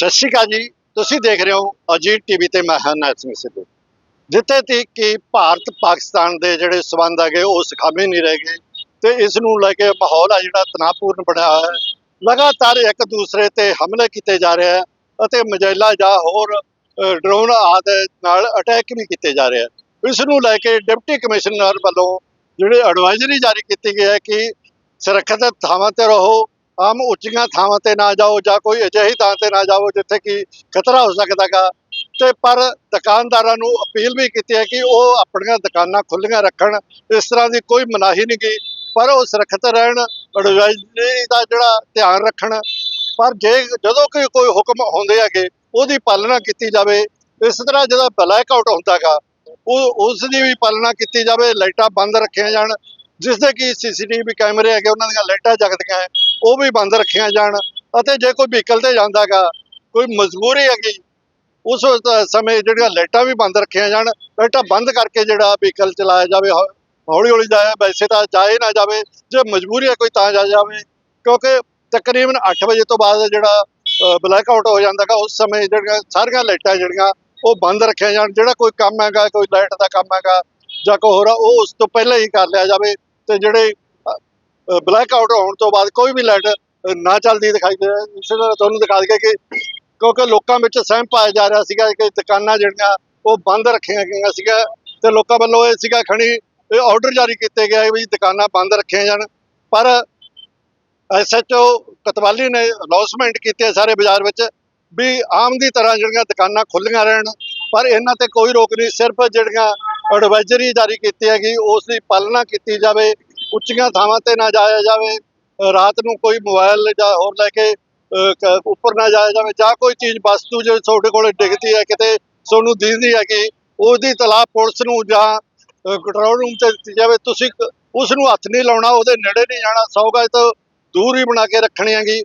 ਸਤਿ ਸ਼੍ਰੀ ਅਕਾਲ ਜੀ। ਤੁਸੀਂ ਦੇਖ ਰਹੇ ਹੋ ਅਜੀਤ ਟੀਵੀ ਤੇ ਮੈਂ ਹਾਂ ਨੈਟ ਸਿੰਘ ਸਿੱਧੂ। ਜਿੱਥੇ ਤੀ ਕਿ ਭਾਰਤ ਪਾਕਿਸਤਾਨ ਦੇ ਜਿਹੜੇ ਸਬੰਧ ਹੈਗੇ, ਉਹ ਸਖਾਮੇ ਨਹੀਂ ਰਹਿ ਗਏ ਤੇ ਇਸ ਨੂੰ ਲੈ ਕੇ ਮਾਹੌਲ ਆ ਜਿਹੜਾ ਤਣਾਅਪੂਰਨ ਬਣਿਆ ਹੋਇਆ ਹੈ। ਲਗਾਤਾਰ ਇੱਕ ਦੂਸਰੇ ਤੇ ਹਮਲੇ ਕੀਤੇ ਜਾ ਰਹੇ ਹੈ ਅਤੇ ਮਜੈਲਾ ਜਾਂ ਹੋਰ ਡਰੋਨ ਆਦਿ ਨਾਲ ਅਟੈਕ ਵੀ ਕੀਤੇ ਜਾ ਰਹੇ ਹੈ। ਇਸ ਨੂੰ ਲੈ ਕੇ ਡਿਪਟੀ ਕਮਿਸ਼ਨਰ ਵੱਲੋਂ ਜਿਹੜੇ ਐਡਵਾਈਜ਼ਰੀ ਜਾਰੀ ਕੀਤੀ ਗਈ ਹੈ ਕਿ ਸੁਰੱਖਿਅਤ ਥਾਵਾਂ ਤੇ ਰਹੋ ਆਮ ਉੱਚੀਆਂ ਥਾਵਾਂ ਤੇ ਨਾ ਜਾਓ ਜਾਂ ਕੋਈ ਅਜਿਹੀ ਥਾਂ ਤੇ ਨਾ ਜਾਓ ਜਿੱਥੇ ਕਿ ਖਤਰਾ ਹੋ ਸਕਦਾਗਾ ਤੇ ਪਰ ਦੁਕਾਨਦਾਰਾਂ ਨੂੰ ਅਪੀਲ ਵੀ ਕੀਤੀ ਹੈ ਕਿ ਉਹ ਆਪਣੀਆਂ ਦੁਕਾਨਾਂ ਖੁੱਲੀਆਂ ਰੱਖਣ। ਇਸ ਤਰ੍ਹਾਂ ਦੀ ਕੋਈ ਮਨਾਹੀ ਨਹੀਂ ਗਈ, ਪਰ ਉਹ ਸੁਰੱਖਿਅਤ ਰਹਿਣ ਐਡਵਾਈਜ਼ਰੀ ਦਾ ਜਿਹੜਾ ਧਿਆਨ ਰੱਖਣ। ਪਰ ਜੇ ਜਦੋਂ ਕੋਈ ਕੋਈ ਹੁਕਮ ਹੁੰਦੇ ਹੈਗੇ, ਉਹਦੀ ਪਾਲਣਾ ਕੀਤੀ ਜਾਵੇ। ਇਸ ਤਰ੍ਹਾਂ ਜਿਹਦਾ ਬਲੈਕ ਆਊਟ ਹੁੰਦਾਗਾ ਉਹ ਉਸ ਦੀ ਵੀ ਪਾਲਣਾ ਕੀਤੀ ਜਾਵੇ, ਲਾਈਟਾਂ ਬੰਦ ਰੱਖੀਆਂ ਜਾਣ। ਜਿਸ ਦੇ ਕਿ ਸੀਸੀਟੀਵੀ ਕੈਮਰੇ ਹੈਗੇ, ਉਹਨਾਂ ਦੀਆਂ ਲਾਈਟਾਂ ਜਗਦੀਆਂ ਹੈ। ਉਹ ਵੀ ਬੰਦ ਰੱਖੀਆਂ ਜਾਣ ਅਤੇ ਜੇ ਕੋਈ ਵਹੀਕਲ ਤੇ ਜਾਂਦਾਗਾ ਕੋਈ ਮਜਬੂਰੀ ਹੈਗੀ, ਉਸ ਸਮੇਂ ਜਿਹੜੀਆਂ ਲਾਈਟਾਂ ਵੀ ਬੰਦ ਰੱਖੀਆਂ ਜਾਣ, ਲਾਈਟਾਂ ਬੰਦ ਕਰਕੇ ਜਿਹੜਾ ਵਹੀਕਲ ਚਲਾਇਆ ਜਾਵੇ ਹੌਲੀ ਹੌਲੀ ਜਾਏ ਵੈਸੇ ਤਾਂ ਜਾਏ ਨਾ ਜਾਵੇ, ਜੇ ਮਜਬੂਰੀ ਹੈ ਕੋਈ ਤਾਂ ਜਾ ਜਾਵੇ, ਕਿਉਂਕਿ ਤਕਰੀਬਨ 8 ਵਜੇ ਤੋਂ ਬਾਅਦ ਜਿਹੜਾ ਬਲੈਕ ਆਊਟ ਹੋ ਜਾਂਦਾਗਾ ਉਸ ਸਮੇਂ ਜਿਹੜੀਆਂ ਸਾਰੀਆਂ ਲਾਈਟਾਂ ਜਿਹੜੀਆਂ, ਉਹ ਬੰਦ ਰੱਖੀਆਂ ਜਾਣ, ਜਿਹੜਾ ਕੋਈ ਕੰਮ ਹੈਗਾ, ਕੋਈ ਲਾਈਟ ਦਾ ਕੰਮ ਹੈਗਾ ਜਾਂ ਕੋਈ ਹੋਰ, ਉਹ ਉਸ ਤੋਂ ਪਹਿਲਾਂ ਹੀ ਕਰ ਲਿਆ ਜਾਵੇ, ਤੇ ਜਿਹੜੇ ਬਲੈਕ ਆਊਟ ਹੋਣ ਤੋਂ ਬਾਅਦ ਕੋਈ ਵੀ ਲਾਈਟ ਨਾ ਚੱਲਦੀ ਦਿਖਾਈ ਦੇ ਇਸੇ ਤੁਹਾਨੂੰ ਦਿਖਾ ਦਈਏ ਕਿ ਕਿਉਂਕਿ ਲੋਕਾਂ ਵਿੱਚ ਸਹਿਮ ਪਾਇਆ ਜਾ ਰਿਹਾ ਸੀਗਾ ਕਿ ਦੁਕਾਨਾਂ ਜਿਹੜੀਆਂ, ਉਹ ਬੰਦ ਰੱਖੀਆਂ ਗਈਆਂ ਸੀਗਾ ਤੇ ਲੋਕਾਂ ਵੱਲੋਂ ਇਹ ਸੀਗਾ ਖਣੀ, ਇਹ ਆਰਡਰ ਜਾਰੀ ਕੀਤੇ ਗਏ ਵੀ ਦੁਕਾਨਾਂ ਬੰਦ ਰੱਖੀਆਂ ਜਾਣ। ਪਰ ਐਸਐਚਓ ਕਤਵਾਲੀ ਨੇ ਅਨਾਉਂਸਮੈਂਟ ਕੀਤੀ ਹੈ ਸਾਰੇ ਬਾਜ਼ਾਰ ਵਿੱਚ ਵੀ ਆਮ ਦੀ ਤਰ੍ਹਾਂ ਜਿਹੜੀਆਂ ਦੁਕਾਨਾਂ ਖੁੱਲੀਆਂ ਰਹਿਣ, ਪਰ ਇਹਨਾਂ ਤੇ ਕੋਈ ਰੋਕ ਨਹੀਂ। ਸਿਰਫ ਜਿਹੜੀਆਂ ਐਡਵਾਈਜ਼ਰੀ ਜਾਰੀ ਕੀਤੀ ਹੈਗੀ, ਉਸ ਦੀ ਪਾਲਣਾ ਕੀਤੀ ਜਾਵੇ। ਉੱਚੀਆਂ ਥਾਵਾਂ ਤੇ ਨਾ ਜਾਇਆ ਜਾਵੇ ਰਾਤ ਨੂੰ ਕੋਈ ਮੋਬਾਈਲ ਜਾਂ ਹੋਰ ਲੈ ਕੇ ਉੱਪਰ ਨਾ ਜਾਇਆ ਜਾਵੇ ਜਾਂ ਕੋਈ ਚੀਜ਼ ਵਸਤੂ ਜੇ ਤੁਹਾਡੇ ਕੋਲ ਡਿੱਗਦੀ ਹੈ ਕਿਤੇ ਤੁਹਾਨੂੰ ਦਿਖਦੀ ਹੈ ਕਿ ਉਹਦੀ ਤਲਾਹ ਪੁਲਿਸ ਨੂੰ ਜਾਂ ਕੰਟਰੋਲ ਰੂਮ ਤੇ ਦਿੱਤੀ ਜਾਵੇ ਤੁਸੀਂ ਕ- ਉਸ ਨੂੰ ਹੱਥ ਨਹੀਂ ਲਾਉਣਾ ਉਹਦੇ ਨੇੜੇ ਨਹੀਂ ਜਾਣਾ ਸੌ ਗਜ ਤੋਂ ਦੂਰ ਹੀ ਬਣਾ ਕੇ ਰੱਖਣੀ ਹੈਗੀ।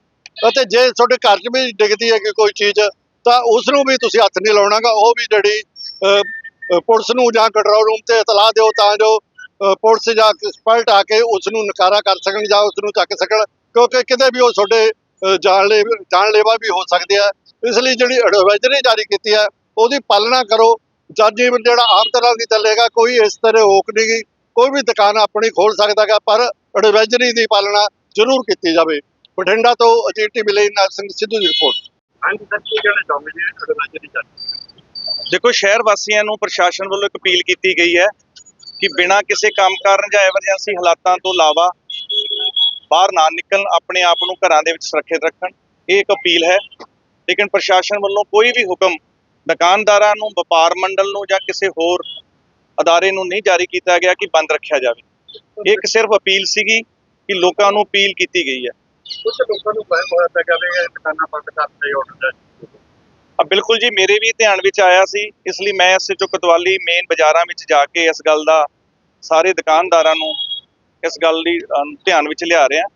ਅਤੇ ਜੇ ਤੁਹਾਡੇ ਘਰ 'ਚ ਵੀ ਡਿੱਗਦੀ ਹੈ ਕਿ ਕੋਈ ਚੀਜ਼ ਤਾਂ ਉਸ ਨੂੰ ਵੀ ਤੁਸੀਂ ਹੱਥ ਨਹੀਂ ਲਾਉਣਾਗਾ ਉਹ ਵੀ ਜਿਹੜੀ ਅ, ਪੁਲਿਸ ਨੂੰ ਜਾਂ ਕੰਟਰੋਲ ਰੂਮ ਤੇ ਇਤਲਾਹ ਦਿਓ ਤਾਂ ਜੋ ਪੁਲਿਸ ਜਾਂ ਐਕਸਪਰਟ ਆ ਕੇ ਉਸ ਨੂੰ ਨਕਾਰਾ ਕਰ ਸਕਣ ਜਾਂ ਉਸ ਨੂੰ ਚੱਕ ਸਕਣ ਕਿਉਂਕਿ ਕਿਤੇ ਵੀ ਉਹ ਤੁਹਾਡੇ ਜਾਨਲੇ ਜਾਨਲੇਵਾ ਵੀ ਹੋ ਸਕਦੇ ਆ। ਇਸ ਲਈ ਜਿਹੜੀ ਐਡਵਾਈਜ਼ਰੀ ਜਾਰੀ ਕੀਤੀ ਹੈ ਉਹਦੀ ਪਾਲਣਾ ਕਰੋ। ਜਦ ਜੀਵਨ ਜਿਹੜਾ ਆਮ ਤਰ੍ਹਾਂ ਦੀ ਚੱਲੇਗਾ ਕੋਈ ਇਸ ਤਰ੍ਹਾਂ ਰੋਕ ਨਹੀਂ ਗੀ ਕੋਈ ਵੀ ਦੁਕਾਨ ਆਪਣੀ ਖੋਲ ਸਕਦਾਗਾ ਪਰ ਐਡਵਾਈਜ਼ਰੀ ਦੀ ਪਾਲਣਾ ਜ਼ਰੂਰ ਕੀਤੀ ਜਾਵੇ। ਬਠਿੰਡਾ ਤੋਂ ਅਜੀਤ ਟੀਵੀ ਲਈ ਨਾਲ ਸਿੰਘ ਸਿੱਧੂ ਦੀ ਰਿਪੋਰਟ। ਹਾਂਜੀ ਸਰ ਕੀ ਕਹਿਣਾ ਚਾਹੁੰਦੇ ਨੇ ਐਡਵਾਈਜ਼ਰੀ ਜਾਰੀ? ਦੇਖੋ ਸ਼ਹਿਰ ਵਾਸੀਆਂ ਨੂੰ ਪ੍ਰਸ਼ਾਸਨ ਵੱਲੋਂ ਇੱਕ ਅਪੀਲ ਕੀਤੀ ਗਈ ਹੈ ਕਿ ਬਿਨਾਂ ਕਿਸੇ ਕੰਮ ਕਾਰਨ ਜਾਂ ਐਮਰਜੈਂਸੀ ਹਾਲਾਤਾਂ ਤੋਂ ਇਲਾਵਾ ਬਾਹਰ ਨਾ ਨਿਕਲਣ ਆਪਣੇ ਆਪ ਨੂੰ ਘਰਾਂ ਦੇ ਵਿੱਚ ਸੁਰੱਖਿਅਤ ਰੱਖਣ ਇਹ ਇੱਕ ਅਪੀਲ ਹੈ। ਲੇਕਿਨ ਪ੍ਰਸ਼ਾਸਨ ਵੱਲੋਂ ਕੋਈ ਵੀ ਹੁਕਮ ਦੁਕਾਨਦਾਰਾਂ ਨੂੰ ਵਪਾਰ ਮੰਡਲ ਨੂੰ ਜਾਂ ਕਿਸੇ ਹੋਰ ਅਦਾਰੇ ਨੂੰ ਨਹੀਂ ਜਾਰੀ ਕੀਤਾ ਗਿਆ ਕਿ ਬੰਦ ਰੱਖਿਆ ਜਾਵੇ। ਇਹ ਇੱਕ ਸਿਰਫ ਅਪੀਲ ਸੀਗੀ ਕਿ ਲੋਕਾਂ ਨੂੰ ਅਪੀਲ ਕੀਤੀ ਗਈ ਹੈ। ਕੁਝ ਲੋਕਾਂ ਨੂੰ ਵਹਿਮ ਹੋਇਆ ਪਿਆ ਇਹ ਦੁਕਾਨਾਂ ਬੰਦ ਕਰਨ ਦੇ ਆਰਡਰ ਆ ਬਿਲਕੁਲ ਜੀ ਮੇਰੇ ਵੀ ਧਿਆਨ ਵਿੱਚ ਆਇਆ ਸੀ। ਇਸ ਲਈ ਮੈਂ ਇਸੇ ਚੋਂ ਕਤਵਾਲੀ ਮੇਨ ਬਾਜ਼ਾਰਾਂ ਵਿੱਚ ਜਾ ਕੇ ਇਸ ਗੱਲ ਦਾ ਸਾਰੇ ਦੁਕਾਨਦਾਰਾਂ ਨੂੰ ਇਸ ਗੱਲ ਦੀ ਧਿਆਨ ਵਿੱਚ ਲਿਆ ਰਿਹਾ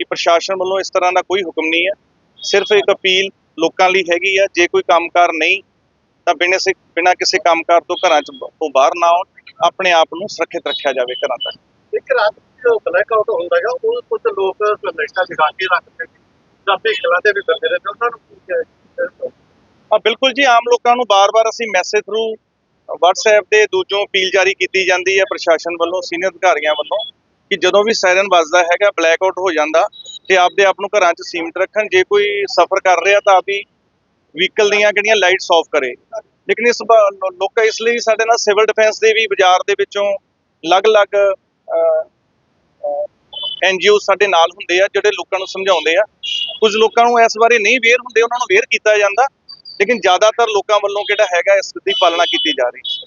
ਕਿ ਪ੍ਰਸ਼ਾਸਨ ਵੱਲੋਂ ਇਸ ਤਰ੍ਹਾਂ ਦਾ ਕੋਈ ਹੁਕਮ ਨਹੀਂ ਹੈ। ਸਿਰਫ ਇੱਕ ਅਪੀਲ ਲੋਕਾਂ ਲਈ ਹੈਗੀ ਆ ਜੇ ਕੋਈ ਕੰਮਕਾਰ ਨਹੀਂ ਤਾਂ ਬਿਨਾਂ ਸੇ ਬਿਨਾਂ ਕਿਸੇ ਕੰਮਕਾਰ ਤੋਂ ਘਰਾਂ ਚ ਤੋਂ ਬਾਹਰ ਨਾ ਆਉਣ ਆਪਣੇ ਆਪ ਨੂੰ ਸੁਰੱਖਿਅਤ ਰੱਖਿਆ ਜਾਵੇ ਘਰਾਂ ਤੱਕ। ਇੱਕ ਰਾਤ ਜੋ ਬਲੈਕ ਆਊਟ ਹੁੰਦਾ ਹੈਗਾ ਉਹ ਕੁਝ ਲੋਕ ਲਾਈਟਾਂ ਜਗਾ ਕੇ ਰੱਖਦੇ ਨੇ ਜਾਂ ਭੇਖਲਾਂ ਦੇ ਵੀ ਬੰਦੇ ਨੇ ਉਹਨਾਂ ਨੂੰ ਕੀ ਕਹਿ- ਆ ਬਿਲਕੁਲ ਜੀ ਆਮ ਲੋਕਾਂ ਨੂੰ ਬਾਰ-ਬਾਰ ਅਸੀਂ ਮੈਸੇਜ ਥਰੂ WhatsApp ਦੇ ਦੂਜੋਂ ਅਪੀਲ ਜਾਰੀ ਕੀਤੀ ਜਾਂਦੀ ਹੈ ਪ੍ਰਸ਼ਾਸਨ ਵੱਲੋਂ, ਸੀਨੀਅਰ ਅਧਿਕਾਰੀਆਂ ਵੱਲੋਂ ਕਿ ਜਦੋਂ ਵੀ ਸਾਇਰਨ ਵੱਜਦਾ ਹੈਗਾ ਬਲੈਕ ਆਊਟ ਹੋ ਜਾਂਦਾ ਤੇ ਆਪਦੇ ਆਪ ਨੂੰ ਘਰਾਂ 'ਚ ਸੀਮਿਤ ਰੱਖਣ। ਜੇ ਕੋਈ ਸਫ਼ਰ ਕਰ ਰਿਹਾ ਤਾਂ ਆਪਦੀ ਵਹੀਕਲ ਦੀਆਂ ਜਿਹੜੀਆਂ ਲਾਈਟਸ ਆਫ ਕਰੇ। ਲੇਕਿਨ ਇਸ ਲੋਕਾਂ ਇਸ ਲਈ ਸਾਡੇ ਨਾਲ ਸਿਵਲ ਡਿਫੈਂਸ ਦੇ ਵੀ ਬਾਜ਼ਾਰ ਦੇ ਵਿੱਚੋਂ ਅਲੱਗ-ਅਲੱਗ ਐਨਜੀਓ ਸਾਡੇ ਨਾਲ ਹੁੰਦੇ ਆ, ਜਿਹੜੇ ਲੋਕਾਂ ਨੂੰ ਸਮਝਾਉਂਦੇ ਆ। ਕੁਝ ਲੋਕਾਂ ਨੂੰ ਇਸ ਬਾਰੇ ਨਹੀਂ ਵੇਅਰ ਹੁੰਦੇ, ਉਹਨਾਂ ਨੂੰ ਵੇਅਰ ਕੀਤਾ ਜਾਂਦਾ। ਲੇਕਿਨ ਜ਼ਿਆਦਾਤਰ ਲੋਕਾਂ ਵੱਲੋਂ ਕਿਹੜਾ ਹੈਗਾ ਇਸ ਦੀ ਪਾਲਣਾ ਕੀਤੀ ਜਾ ਰਹੀ ਹੈ।